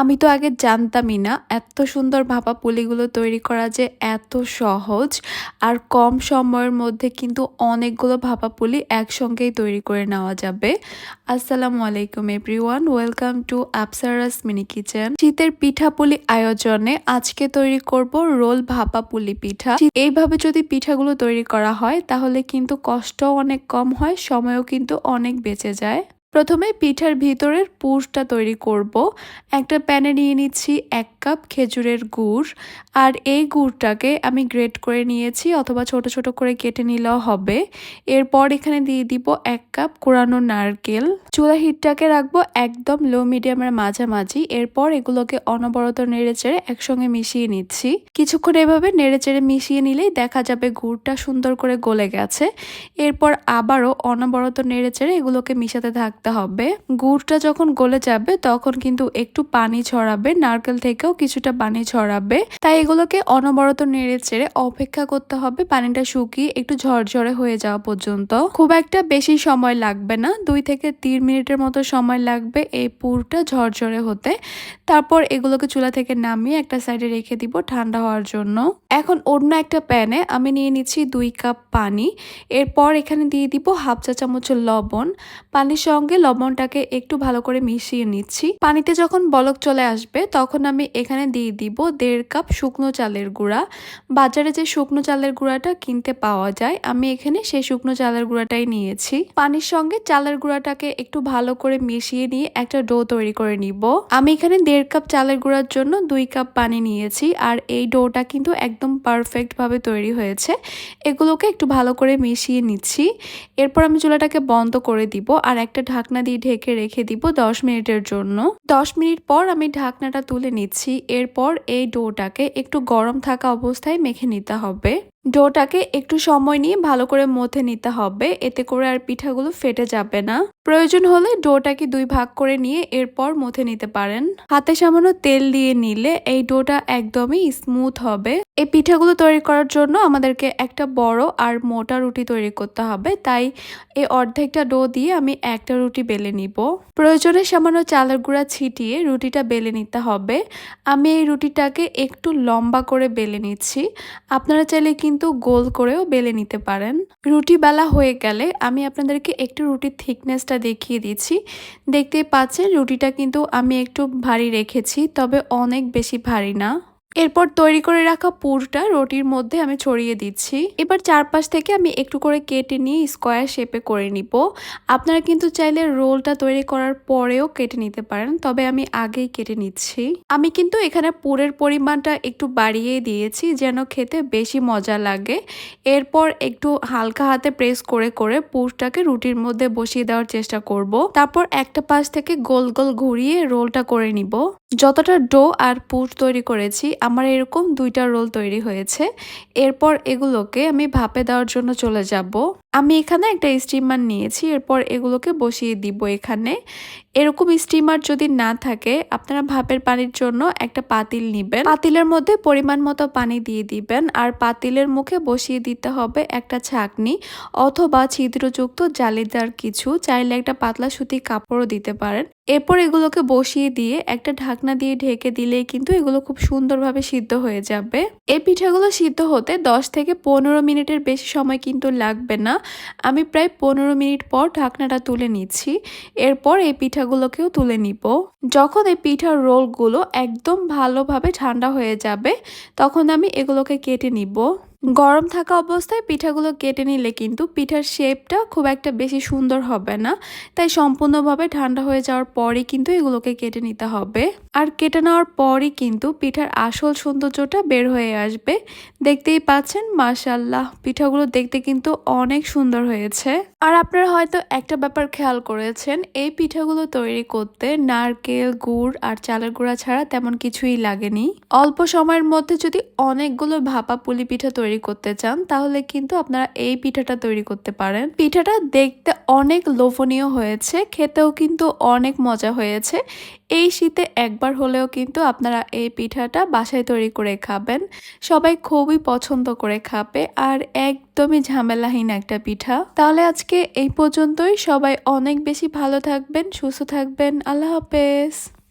আমি তো আগে জানতামই না এত সুন্দর ভাপা পুলিগুলো তৈরি করা যে এত সহজ আর কম সময়ের মধ্যে কিন্তু অনেকগুলো ভাপা পুলি একসঙ্গেই তৈরি করে নেওয়া যাবে। আসসালামু আলাইকুম everyone, welcome to Apsara's mini kitchen. শীতের পিঠাপুলি আয়োজনে আজকে তৈরি করব রোল ভাপা পুলি পিঠা। এইভাবে যদি পিঠাগুলো তৈরি করা হয় তাহলে কিন্তু কষ্টও অনেক কম হয়, সময়ও কিন্তু অনেক বেঁচে যায়। প্রথমে পিঠার ভিতরের পুরটা তৈরি করব। একটা প্যানে নিয়ে নিচ্ছি এক কাপ, খেজুরের গুড়, আর এই গুড়টাকে আমি গ্রেট করে নিয়েছি অথবা ছোট ছোট করে কেটে নিলেও হবে। এরপর এখানে দিয়ে দিব এক কাপ কোরানো নারকেল। চুলা হিটটাকে রাখব একদম লো মিডিয়ামের মাঝামাঝি। এরপর এগুলোকে অনবরত নেড়ে চেড়ে একসঙ্গে মিশিয়ে নিচ্ছি। কিছুক্ষণ এভাবে নেড়ে চেড়ে মিশিয়ে নিলেই দেখা যাবে গুড়টা সুন্দর করে গলে গেছে। এরপর আবারও অনবরত নেড়ে চেড়ে এগুলোকে মিশাতে থাকতে হবে। গুড়টা যখন গলে যাবে তখন কিন্তু একটু পানি ছড়াবে, নারকেল থেকেও কিছুটা পানি ছড়াবে। তাই এগুলোকে অনবরত নেড়ে চেড়ে অপেক্ষা করতে হবে পানিটা শুকিয়ে একটু ঝরঝরে হয়ে যাওয়া পর্যন্ত। খুব একটা বেশি সময় লাগবে না, দুই থেকে তিন মিনিটের মতো সময় লাগবে এই পুরটা ঝরঝরে হতে। তারপর এগুলোকে চুলা থেকে নামিয়ে একটা সাইডে রেখে দিব ঠান্ডা হওয়ার জন্য। এখন অন্য একটা প্যানে আমি নিয়ে নিচ্ছি দুই কাপ পানি। এরপর এখানে দিয়ে দিব হাফ চা চামচ লবণ। পানির সঙ্গে সঙ্গে লবণটাকে একটু ভালো করে মিশিয়ে নিচ্ছি। পানিতে যখন বলক চলে আসবে, তখন আমি এখানে দিয়ে দিব দেড় কাপ শুকনো চালের গুঁড়া। বাজারে যে শুকনো চালের গুঁড়াটা কিনতে পাওয়া যায়, আমি এখানে সেই শুকনো চালের গুঁড়াটাই নিয়েছি। পানির সঙ্গে চালের গুঁড়াটাকে একটু ভালো করে মিশিয়ে নিয়ে একটা ডো তৈরি করে নিব। আমি এখানে দেড় কাপ চালের গুঁড়ার জন্য দুই কাপ পানি নিয়েছি, আর এই ডোটা কিন্তু একদম পারফেক্ট ভাবে তৈরি হয়েছে। এগুলোকে একটু ভালো করে মিশিয়ে নিচ্ছি। এরপর আমি চুলাটাকে বন্ধ করে দিব, আর একটা ঢাকনা দিয়ে ঢেকে রেখে দিব দশ মিনিটের জন্য। দশ মিনিট পর আমি ঢাকনাটা তুলে নিচ্ছি। এরপর এই ডোটাকে একটু গরম থাকা অবস্থায় মেখে নিতে হবে। ডোটাকে একটু সময় নিয়ে ভালো করে মথে নিতে হবে। এতে করে আর পিঠাগুলো ফেটে যাবে না। প্রয়োজন হলে ডোটাকে দুই ভাগ করে নিয়ে এরপর মথে নিতে পারেন। হাতে সামান্য তেল দিয়ে নিলে এই ডোটা একদমই স্মুথ হবে। এই পিঠাগুলো তৈরি করার জন্য আমাদেরকে একটা বড় আর মোটা রুটি তৈরি করতে হবে। তাই এই অর্ধেকটা ডো দিয়ে আমি একটা রুটি বেলে নিব। প্রয়োজনে সামান্য চালের গুঁড়া ছিটিয়ে রুটিটা বেলে নিতে হবে। আমি এই রুটিটাকে একটু লম্বা করে বেলে নিচ্ছি। আপনারা চাইলে কিন্তু কিন্তু গোল করেও বেলে নিতে পারেন। রুটি বেলা হয়ে গেলে আমি আপনাদেরকে একটু রুটির থিকনেসটা দেখিয়ে দিচ্ছি। দেখতেই পাচ্ছেন রুটিটা কিন্তু আমি একটু ভারী রেখেছি, তবে অনেক বেশি ভারী না। এরপর তৈরি করে রাখা পুরটা রুটির মধ্যে আমি ছড়িয়ে দিচ্ছি। এবার চারপাশ থেকে আমি একটু করে কেটে নিয়ে স্কোয়ার শেপে করে নিব। আপনারা কিন্তু চাইলে রোলটা তৈরি করার পরেও কেটে নিতে পারেন, তবে আমি আগেই কেটে নিচ্ছি। আমি কিন্তু এখানে পুরের পরিমাণটা একটু বাড়িয়ে দিয়েছি যেন খেতে বেশি মজা লাগে। এরপর একটু হালকা হাতে প্রেস করে করে পুরটাকে রুটির মধ্যে বসিয়ে দেওয়ার চেষ্টা করব। তারপর একটা পাশ থেকে গোল গোল ঘুরিয়ে রোলটা করে নিব। যতটা ডো আর পুর তৈরি করেছি আমার এরকম দুইটা রোল তৈরি হয়েছে। এরপর এগুলোকে আমি ভাপে দেওয়ার জন্য চলে যাব। আমি এখানে একটা স্টিমার নিয়েছি, এরপর এগুলোকে বসিয়ে দিব এখানে। এরকম স্টিমার যদি না থাকে, আপনারা ভাপের পানির জন্য একটা পাতিল নিবেন। পাতিলের মধ্যে পরিমাণ মতো পানি দিয়ে দিবেন আর পাতিলের মুখে বসিয়ে দিতে হবে একটা ছাকনি অথবা ছিদ্রযুক্ত জালিদার কিছু, চাইলে একটা পাতলা সুতি কাপড়ও দিতে পারেন। এরপর এগুলোকে বসিয়ে দিয়ে একটা ঢাকনা দিয়ে ঢেকে দিলেই কিন্তু এগুলো খুব সুন্দরভাবে সিদ্ধ হয়ে যাবে। এই পিঠাগুলো সিদ্ধ হতে দশ থেকে পনেরো মিনিটের বেশি সময় কিন্তু লাগবে না। আমি প্রায় পনেরো মিনিট পর ঢাকনাটা তুলে নিচ্ছি। এরপর এই পিঠাগুলোকেও তুলে নিব। যখন এই পিঠার রোলগুলো একদম ভালোভাবে ঠান্ডা হয়ে যাবে, তখন আমি এগুলোকে কেটে নিব। গরম থাকা অবস্থায় পিঠাগুলো কেটে নিলে কিন্তু পিঠার শেপটা খুব একটা বেশি সুন্দর হবে না। তাই সম্পূর্ণভাবে ঠান্ডা হয়ে যাওয়ার পরই কিন্তু এগুলোকে কেটে নিতে হবে। আর কেটে নেওয়ার পরই কিন্তু পিঠার আসল সৌন্দর্যটা বের হয়ে আসবে। দেখতেই পাচ্ছেন মাসাল্লাহ পিঠাগুলো দেখতে কিন্তু অনেক সুন্দর হয়েছে। আর আপনারা হয়তো একটা ব্যাপার খেয়াল করেছেন, এই পিঠাগুলো তৈরি করতে নারকেল, গুড় আর চালের গুঁড়া ছাড়া তেমন কিছুই লাগেনি। অল্প সময়ের মধ্যে যদি অনেকগুলো ভাপা পুলি পিঠা তৈরি তৈরি করতে চান, তাহলে কিন্তু আপনারা এই পিঠাটা তৈরি করতে পারেন। পিঠাটা দেখতে অনেক লোভনীয় হয়েছে, খেতেও কিন্তু অনেক মজা হয়েছে। এই শীতে একবার হলেও কিন্তু আপনারা এই পিঠাটা বাসায় তৈরি করে খাবেন। সবাই খুবই পছন্দ করে খাবে, আর একদমই ঝামেলাহীন একটা পিঠা। তাহলে আজকে এই পর্যন্তই। সবাই অনেক বেশি ভালো থাকবেন, সুস্থ থাকবেন। আল্লাহ হাফেজ।